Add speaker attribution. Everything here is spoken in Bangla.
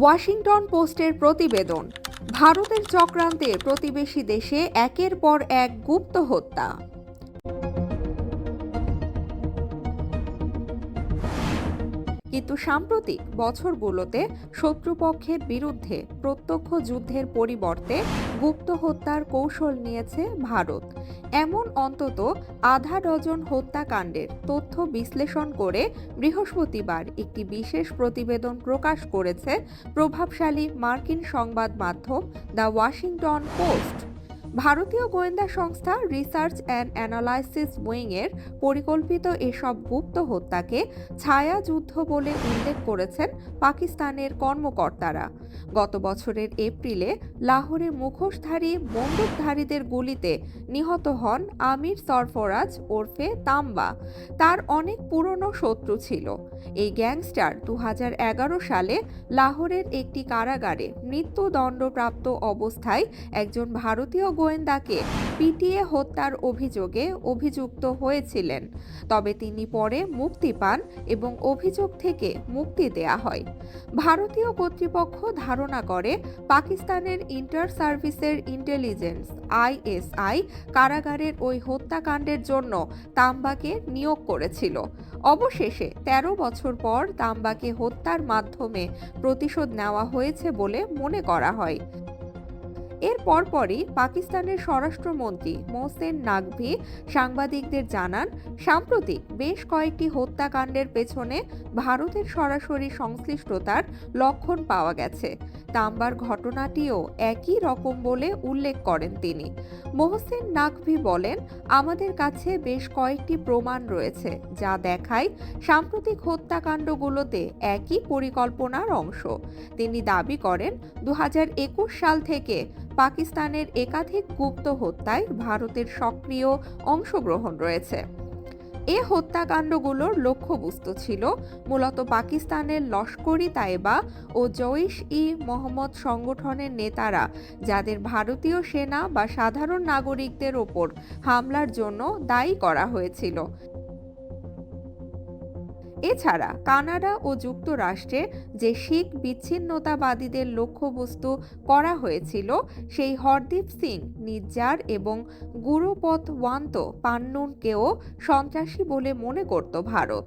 Speaker 1: ওয়াশিংটন পোস্টের প্রতিবেদন ভারতের চক্রান্তে প্রতিবেশী দেশে একের পর এক গুপ্ত হত্যা। কিন্তু সাম্প্রতিক বছরগুলোতে শত্রুপক্ষের বিরুদ্ধে প্রত্যক্ষ যুদ্ধের পরিবর্তে গুপ্ত হত্যার কৌশল নিয়েছে ভারত। এমন অন্তত আধা ডজন হত্যাকাণ্ডের তথ্য বিশ্লেষণ করে বৃহস্পতিবার একটি বিশেষ প্রতিবেদন প্রকাশ করেছে প্রভাবশালী মার্কিন সংবাদ মাধ্যম দ্য ওয়াশিংটন পোস্ট। ভারতীয় গোয়েন্দা সংস্থা রিসার্চ অ্যান্ড অ্যানালাইসিস উইংয়ের পরিকল্পিত এসব গুপ্ত হত্যাকে ছায়া যুদ্ধ বলে উল্লেখ করেছেন পাকিস্তানের কর্মকর্তারা। গত বছরের এপ্রিলে লাহোরে মুখোশধারী বন্দুকধারীদের গুলিতে নিহত হন আমির সরফরাজ ওরফে তাম্বা। তার অনেক পুরনো শত্রু ছিল। এই গ্যাংস্টার দু হাজার এগারো সালে লাহোরের একটি কারাগারে মৃত্যুদণ্ডপ্রাপ্ত অবস্থায় একজন ভারতীয় গোয়েন্দাকে পিটিয়ে হত্যার অভিযোগে অভিযুক্ত হয়েছিলেন। তবে তিনি পরে মুক্তি পান এবং অভিযোগ থেকে মুক্তি দেয়া হয়। ভারতীয় কর্তৃপক্ষ ধারণা করে, পাকিস্তানের ইন্টার সার্ভিসের ইন্টেলিজেন্স আইএসআই কারাগারের ওই হত্যাকাণ্ডের জন্য তাম্বাকে নিয়োগ করেছিল। অবশেষে ১৩ বছর পর তাম্বাকে হত্যার মাধ্যমে প্রতিশোধ নেওয়া হয়েছে বলে মনে করা হয়। এর পরপরই পাকিস্তানের স্বরাষ্ট্রমন্ত্রী মোহসেন নাকভি সাংবাদিকদের জানান, সাম্প্রতিক বেশ কয়েকটি হত্যাকাণ্ডের পেছনে ভারতের সরাসরি সংশ্লিষ্টতার লক্ষণ পাওয়া গেছে। তাম্বার ঘটনাটিও একই রকম বলে উল্লেখ করেন তিনি। মোহসেন নাকভি বলেন, আমাদের কাছে বেশ কয়েকটি প্রমাণ রয়েছে যা দেখায় সাম্প্রতিক হত্যাকাণ্ডগুলোতে একই পরিকল্পনার অংশ। তিনি দাবি করেন দু হাজার একুশ সাল থেকে পাকিস্তানের একাধিক গুপ্ত হত্যায় ভারতের সক্রিয় অংশগ্রহণ রয়েছে। এ হত্যাকাণ্ডগুলোর লক্ষ্যবস্তু ছিল মূলত পাকিস্তানের লস্করি তাইবা ও জৈশ ই মোহাম্মদ সংগঠনের নেতারা, যাদের ভারতীয় সেনা বা সাধারণ নাগরিকদের ওপর হামলার জন্য দায়ী করা হয়েছিল। এছাড়া কানাডা ও যুক্তরাষ্ট্রে যে শিখ বিচ্ছিন্নতাবাদীদের লক্ষ্যবস্তু করা হয়েছিল, সেই হরদীপ সিং, নিজ্জার এবং গুরুপথ ওয়ান্ত পান্নুনকেও সন্ত্রাসী বলে মনে করত ভারত।